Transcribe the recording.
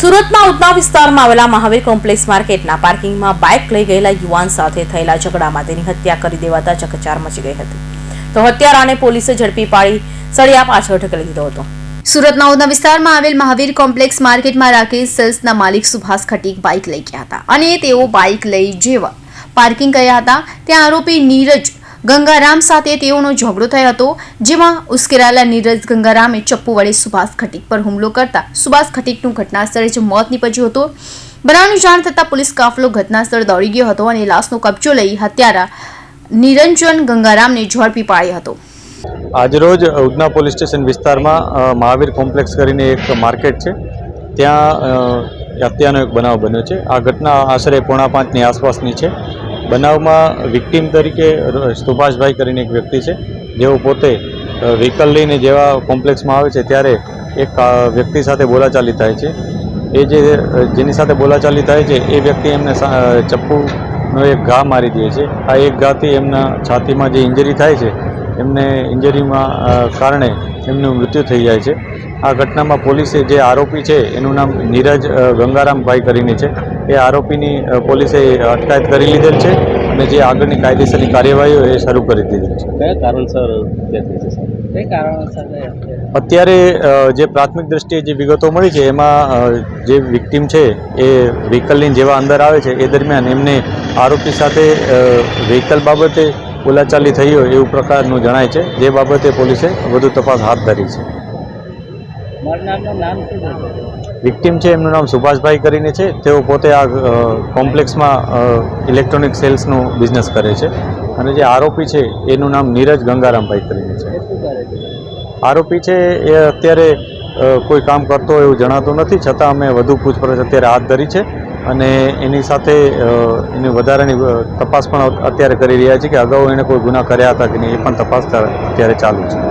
સુરતના ઉધના વિસ્તારમાં આવેલા મહાવીર કોમ્પ્લેક્સ માર્કેટના પાર્કિંગમાં બાઇક લઈ ગયેલા યુવાન સાથે થયેલા ઝઘડામાં તેની હત્યા કરી દેવાતા ચકચાર મચી ગઈ હતી. તો હત્યારાને પોલીસે ઝડપી પાડી સળિયા પાછળ ઢકલી દીધો હતો. સુરતના ઉધના વિસ્તારમાં આવેલ મહાવીર કોમ્પ્લેક્સ માર્કેટમાં રાકેશ સેલ્સના માલિક સુભાષ ખટીક બાઇક લઈ ગયા હતા અને તેઓ બાઇક લઈ જેવા પાર્કિંગ કર્યા હતા. ત્યાં આરોપી નીરજ ગંગારામ સાથે તેઓનો ઝઘડો થયો હતો, જેમાં ઉશ્કેરાયેલા નીરજ ગંગારામે ચપ્પુ વડે સુભાષ ખટીક પર હુમલો કરતા સુભાષ ખટીકનું ઘટના સ્થળે જ મોત નીપજ્યું હતું. બનાવની જાણ થતાં પોલીસ કાફલો ઘટનાસ્થળ દોડી ગયો હતો અને લાશનો કબજો લઈ હત્યારા નિરંજન ગંગારામને ઝડપી પાડ્યો હતો. આજરોજ ઉધના પોલીસ સ્ટેશન વિસ્તારમાં મહાવીર કોમ્પ્લેક્સ કરીને એક માર્કેટ છે. ત્યાં હત્યાનો એક બનાવ બન્યો છે. આ ઘટના આશરે પોણા પાંચની આસપાસની છે. બનાવમાં વિક્ટીમ તરીકે સુભાષભાઈ કરીને એક વ્યક્તિ છે, જેઓ પોતે વ્હીકલ લઈને જેવા કોમ્પ્લેક્સમાં આવે છે, ત્યારે એક વ્યક્તિ સાથે બોલાચાલી થાય છે. એ જે જેની સાથે બોલાચાલી થાય છે, એ વ્યક્તિ એમને ચપ્પુનો એક ઘા મારી દે છે. આ એક ઘાથી એમના છાતીમાં જે ઇન્જરી થાય છે, એમને ઇન્જરીમાં કારણે એમનું મૃત્યુ થઈ જાય છે. આ ઘટનામાં પોલીસે જે આરોપી છે એનું નામ નીરજ ગંગારામભાઈ કરીને છે. એ આરોપીની પોલીસે અટકાયત કરી લીધેલ છે અને જે આગળની કાયદેસરની કાર્યવાહીઓ એ શરૂ કરી દીધેલ છે. કયા કારણસર? અત્યારે. જે પ્રાથમિક દ્રષ્ટિએ જે વિગતો મળી છે એમાં જે વિક્ટીમ છે એ વ્હીકલની જેવા અંદર આવે છે એ દરમિયાન એમને આરોપી સાથે વ્હીકલ બાબતે બોલાચાલી થઈ હોય એવું પ્રકારનું જણાય છે. જે બાબતે પોલીસે વધુ તપાસ હાથ ધરી છે. મરનારનું નામ શું છે? વિક્ટીમ છે એમનું નામ સુભાષભાઈ કરીને છે. તેઓ પોતે આ કોમ્પ્લેક્સમાં ઇલેક્ટ્રોનિક સેલ્સનું બિઝનેસ કરે છે. અને જે આરોપી છે એનું નામ નીરજ ગંગારામભાઈ કરીને છે. આરોપી છે એ અત્યારે કોઈ કામ કરતો હોય એવું જણાતું નથી. છતાં અમે વધુ પૂછપરછ અત્યારે હાથ ધરી છે. અને એની સાથે એની વધારાની તપાસ પણ અત્યારે કરી રહ્યા છીએ કે અગાઉ એણે કોઈ ગુના કર્યા હતા કે નહીં એ પણ તપાસ અત્યારે ચાલુ છે.